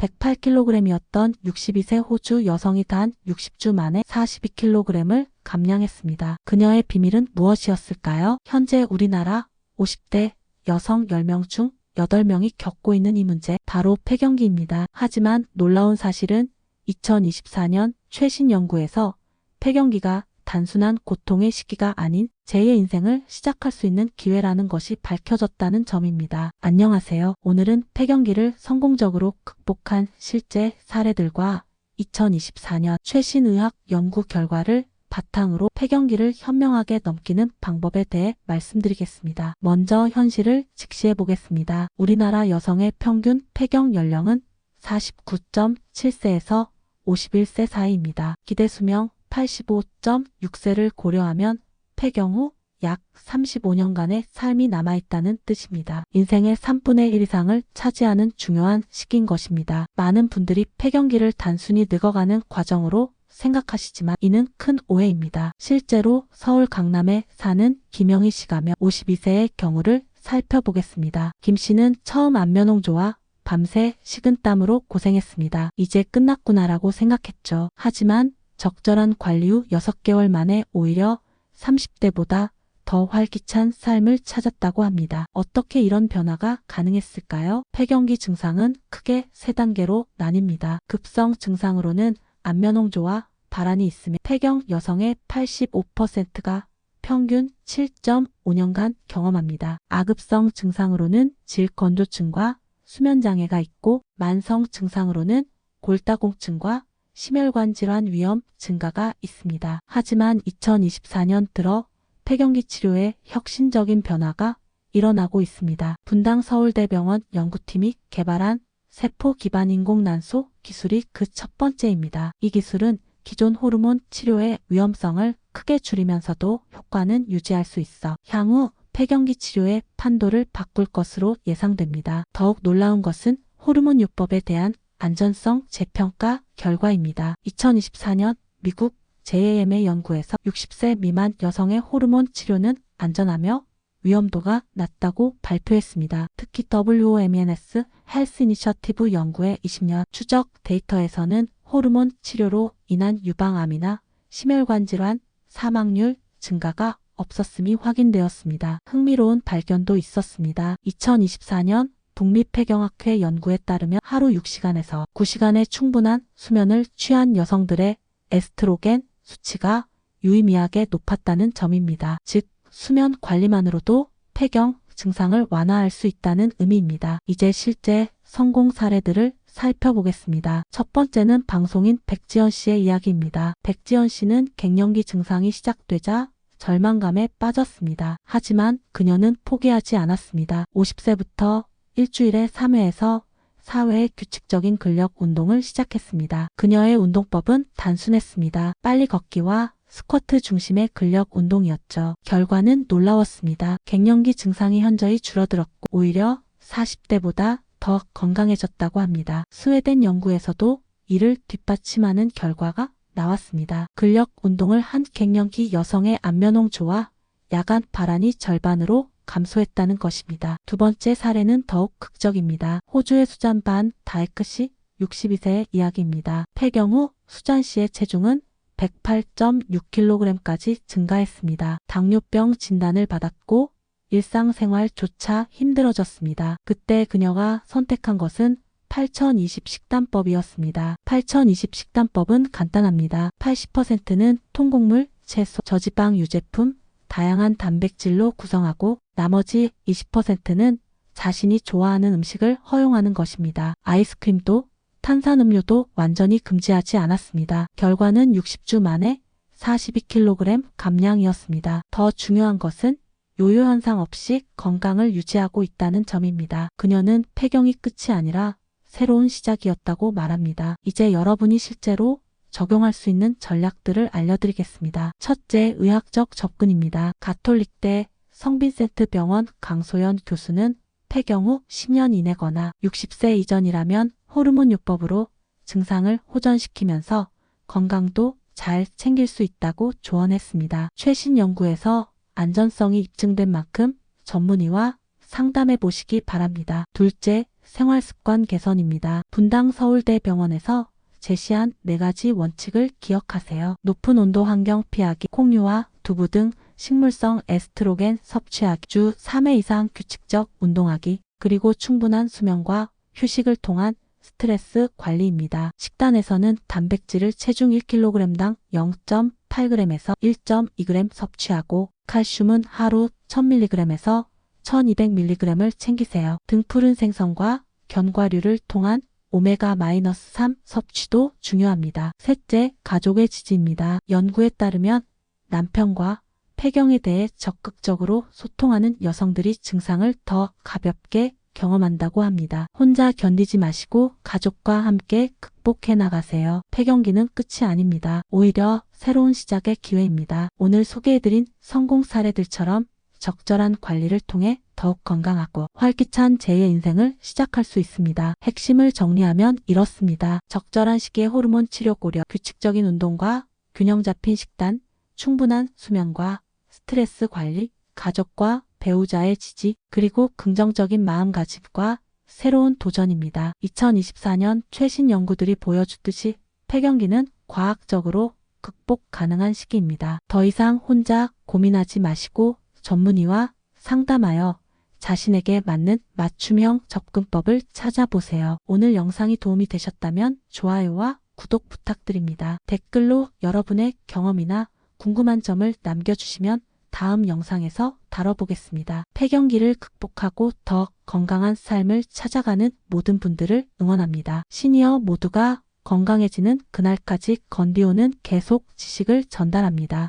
108kg이었던 62세 호주 여성이 단 60주 만에 42kg을 감량했습니다. 그녀의 비밀은 무엇이었을까요? 현재 우리나라 50대 여성 10명 중 8명이 겪고 있는 이 문제 바로 폐경기입니다. 하지만 놀라운 사실은 2024년 최신 연구에서 폐경기가 단순한 고통의 시기가 아닌 제2의 인생을 시작할 수 있는 기회라는 것이 밝혀졌다는 점입니다. 안녕하세요. 오늘은 폐경기를 성공적으로 극복한 실제 사례들과 2024년 최신 의학 연구 결과를 바탕으로 폐경기를 현명하게 넘기는 방법에 대해 말씀드리겠습니다. 먼저 현실을 직시해 보겠습니다. 우리나라 여성의 평균 폐경 연령은 49.7세에서 51세 사이입니다. 기대 수명 85.6세를 고려하면 폐경 후약 35년간의 삶이 남아있다는 뜻입니다. 인생의 3분의 1 이상을 차지하는 중요한 시기인 것입니다. 많은 분들이 폐경기를 단순히 늙어가는 과정으로 생각하시지만 이는 큰 오해입니다. 실제로 서울 강남에 사는 김영희 씨가며 52세의 경우를 살펴보겠습니다. 김 씨는 처음 안면홍조와 밤새 식은땀으로 고생했습니다. 이제 끝났구나라고 생각했죠. 하지만 적절한 관리 후 6개월 만에 오히려 30대보다 더 활기찬 삶을 찾았다고 합니다. 어떻게 이런 변화가 가능했을까요? 폐경기 증상은 크게 세 단계로 나뉩니다. 급성 증상으로는 안면홍조와 발한이 있으며 폐경 여성의 85%가 평균 7.5년간 경험합니다. 아급성 증상으로는 질건조증과 수면장애가 있고 만성 증상으로는 골다공증과 심혈관 질환 위험 증가가 있습니다. 하지만 2024년 들어 폐경기 치료에 혁신적인 변화가 일어나고 있습니다. 분당 서울대병원 연구팀이 개발한 세포 기반 인공 난소 기술이 그 첫 번째입니다. 이 기술은 기존 호르몬 치료의 위험성을 크게 줄이면서도 효과는 유지할 수 있어 향후 폐경기 치료의 판도를 바꿀 것으로 예상됩니다. 더욱 놀라운 것은 호르몬 요법에 대한 안전성 재평가 결과입니다. 2024년 미국 JAM의 연구에서 60세 미만 여성의 호르몬 치료는 안전하며 위험도가 낮다고 발표했습니다. 특히 WOMNS 헬스 이니셔티브 연구의 20년 추적 데이터에서는 호르몬 치료로 인한 유방암이나 심혈관 질환 사망률 증가가 없었음이 확인되었습니다. 흥미로운 발견도 있었습니다. 2024년 북미폐경학회 연구에 따르면 하루 6시간에서 9시간의 충분한 수면을 취한 여성들의 에스트로겐 수치가 유의미하게 높았다는 점입니다. 즉, 수면 관리만으로도 폐경 증상을 완화할 수 있다는 의미입니다. 이제 실제 성공 사례들을 살펴보겠습니다. 첫 번째는 방송인 백지연 씨의 이야기입니다. 백지연 씨는 갱년기 증상이 시작되자 절망감에 빠졌습니다. 하지만 그녀는 포기하지 않았습니다. 50세부터 일주일에 3회에서 4회의 규칙적인 근력 운동을 시작했습니다. 그녀의 운동법은 단순했습니다. 빨리 걷기와 스쿼트 중심의 근력 운동이었죠. 결과는 놀라웠습니다. 갱년기 증상이 현저히 줄어들었고 오히려 40대보다 더 건강해졌다고 합니다. 스웨덴 연구에서도 이를 뒷받침하는 결과가 나왔습니다. 근력 운동을 한 갱년기 여성의 안면홍조와 야간 발한이 절반으로 감소했다는 것입니다. 두 번째 사례는 더욱 극적입니다. 호주의 수잔 반 다이크 씨 62세의 이야기입니다. 폐경 후 수잔 씨의 체중은 108.6kg까지 증가했습니다. 당뇨병 진단을 받았고 일상생활조차 힘들어졌습니다. 그때 그녀가 선택한 것은 8020 식단법이었습니다. 8020 식단법은 간단합니다. 80%는 통곡물, 채소, 저지방 유제품, 다양한 단백질로 구성하고 나머지 20%는 자신이 좋아하는 음식을 허용하는 것입니다. 아이스크림도 탄산음료도 완전히 금지하지 않았습니다. 결과는 60주 만에 42kg 감량이었습니다. 더 중요한 것은 요요 현상 없이 건강을 유지하고 있다는 점입니다. 그녀는 폐경이 끝이 아니라 새로운 시작이었다고 말합니다. 이제 여러분이 실제로 적용할 수 있는 전략들을 알려드리겠습니다. 첫째, 의학적 접근입니다. 가톨릭대 성빈센트 병원 강소연 교수는 폐경 후 10년 이내거나 60세 이전이라면 호르몬 요법으로 증상을 호전시키면서 건강도 잘 챙길 수 있다고 조언했습니다. 최신 연구에서 안전성이 입증된 만큼 전문의와 상담해 보시기 바랍니다. 둘째, 생활습관 개선입니다. 분당 서울대병원에서 제시한 네 가지 원칙을 기억하세요. 높은 온도 환경 피하기, 콩류와 두부 등 식물성 에스트로겐 섭취하기, 주 3회 이상 규칙적 운동하기, 그리고 충분한 수면과 휴식을 통한 스트레스 관리입니다. 식단에서는 단백질을 체중 1kg당 0.8g에서 1.2g 섭취하고 칼슘은 하루 1000mg에서 1200mg을 챙기세요. 등푸른 생선과 견과류를 통한 오메가-3 섭취도 중요합니다. 셋째, 가족의 지지입니다. 연구에 따르면 남편과 폐경에 대해 적극적으로 소통하는 여성들이 증상을 더 가볍게 경험한다고 합니다. 혼자 견디지 마시고 가족과 함께 극복해 나가세요. 폐경기는 끝이 아닙니다. 오히려 새로운 시작의 기회입니다. 오늘 소개해드린 성공 사례들처럼 적절한 관리를 통해 더욱 건강하고 활기찬 제2의 인생을 시작할 수 있습니다. 핵심을 정리하면 이렇습니다. 적절한 시기에 호르몬 치료 고려, 규칙적인 운동과 균형 잡힌 식단, 충분한 수면과 스트레스 관리, 가족과 배우자의 지지, 그리고 긍정적인 마음가짐과 새로운 도전입니다. 2024년 최신 연구들이 보여주듯이 폐경기는 과학적으로 극복 가능한 시기입니다. 더 이상 혼자 고민하지 마시고 전문의와 상담하여 자신에게 맞는 맞춤형 접근법을 찾아보세요. 오늘 영상이 도움이 되셨다면 좋아요와 구독 부탁드립니다. 댓글로 여러분의 경험이나 궁금한 점을 남겨주시면 다음 영상에서 다뤄보겠습니다. 폐경기를 극복하고 더 건강한 삶을 찾아가는 모든 분들을 응원합니다. 시니어 모두가 건강해지는 그날까지 건비오는 계속 지식을 전달합니다.